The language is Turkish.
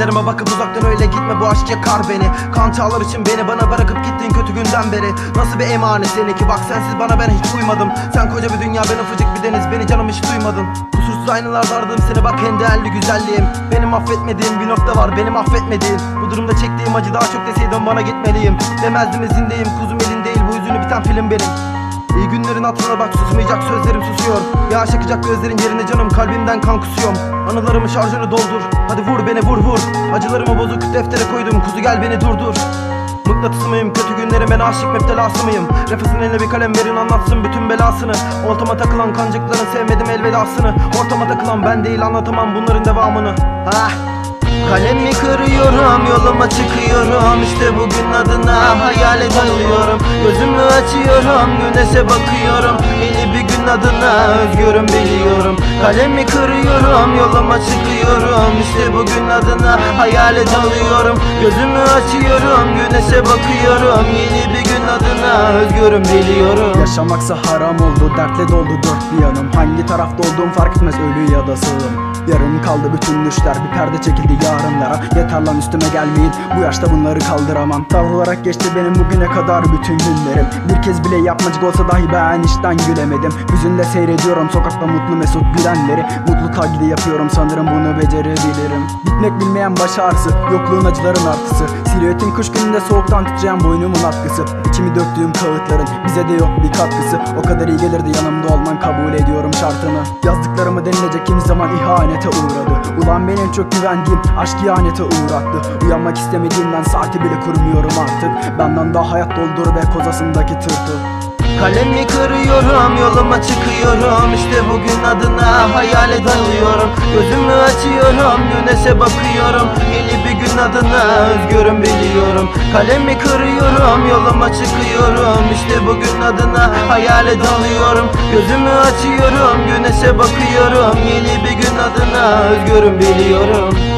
Gözüme bakıp uzaktan öyle gitme bu aşk yakar beni. Kan çağlar için beni bana bırakıp gittiğin kötü günden beri. Nasıl bir emanet seninki? Bak sensiz bana ben hiç uymadım. Sen koca bir dünya ben ufacık bir deniz. Beni canım hiç duymadın. Kusursuz aynalarda aradım seni bak en değerli güzelliğim. Benim affetmediğim bir nokta var benim affetmediğim. Bu durumda çektiğim acı daha çok deseydin bana gitmeliyim. Demezdim izindeyim. Kuzum elin değil bu yüzünü biten film benim İyi günlerin hatırına bak susmayacak sözlerim susuyor. Yağış akacak gözlerin yerine canım kalbimden kan kusuyorum Anılarımı şarjını doldur. Hadi vur beni vur vur. Acılarımı bozuk deftere koydum. Kuzu gel beni durdur. Mıknatısı mıyım? Kötü günlerim ben aşık müptelası mıyım? Refasın eline bir kalem verin anlatsın bütün belasını. Oltama takılan kancıkların sevmedim elvedasını. Ortama takılan ben değil anlatamam bunların devamını. Ha Kalemi kırıyorum yoluma çıkıyorum. İşte bugün adına hayale dalıyorum. Gözümü açıyorum güneşe bakıyorum. Yeni bir gün adına özgürüm biliyorum. Kalemi kırıyorum yoluma çıkıyorum. İşte bugün adına hayale dalıyorum. Gözümü açıyorum güneşe bakıyorum. Yeni bir gün adına özgürüm biliyorum. Yaşamaksa haram oldu dertle doldu dört bir yanım. Hangi tarafta olduğum fark etmez ölü ya da sığım Yarım kaldı bütün düşler bir perde çekildi yarınlara. Yeter lan üstüme gelmeyin bu yaşta bunları kaldıramam. Tav olarak geçti benim bugüne kadar bütün günlerim. Bir kez bile yapmacık olsa dahi ben işten gülemedim. Hüzünle seyrediyorum sokakta mutlu mesut gülenleri. Mutlu taklidi yapıyorum sanırım bunu becerebilirim. Bitmek bilmeyen baş ağrısı yokluğun acıların artısı Silüetin kış gününde soğuktan titreyen boynumun atkısı. İçimi döktüğüm kağıtların bize de yok bir katkısı. O kadar iyi gelirdi yanımda olman kabul ediyorum şartını. Yazdıklarımı denilecek kimi zaman ihanete uğradı. Ulan benim çok güvendiğim aşk ihanete uğrattı. Uyanmak istemediğimden saati bile kurmuyorum artık. Benden daha hayat doldur ve kozasındaki tırtıl. Kalemi kırıyorum yoluma çıkıyorum. İşte bugün adına hayale dalıyorum. Gözümü açıyorum güneşe bakıyorum. Gün adına özgürüm biliyorum. Kalemi kırıyorum yoluma çıkıyorum. İşte bugün adına hayale dalıyorum Gözümü açıyorum güneşe bakıyorum. Yeni bir gün adına özgürüm biliyorum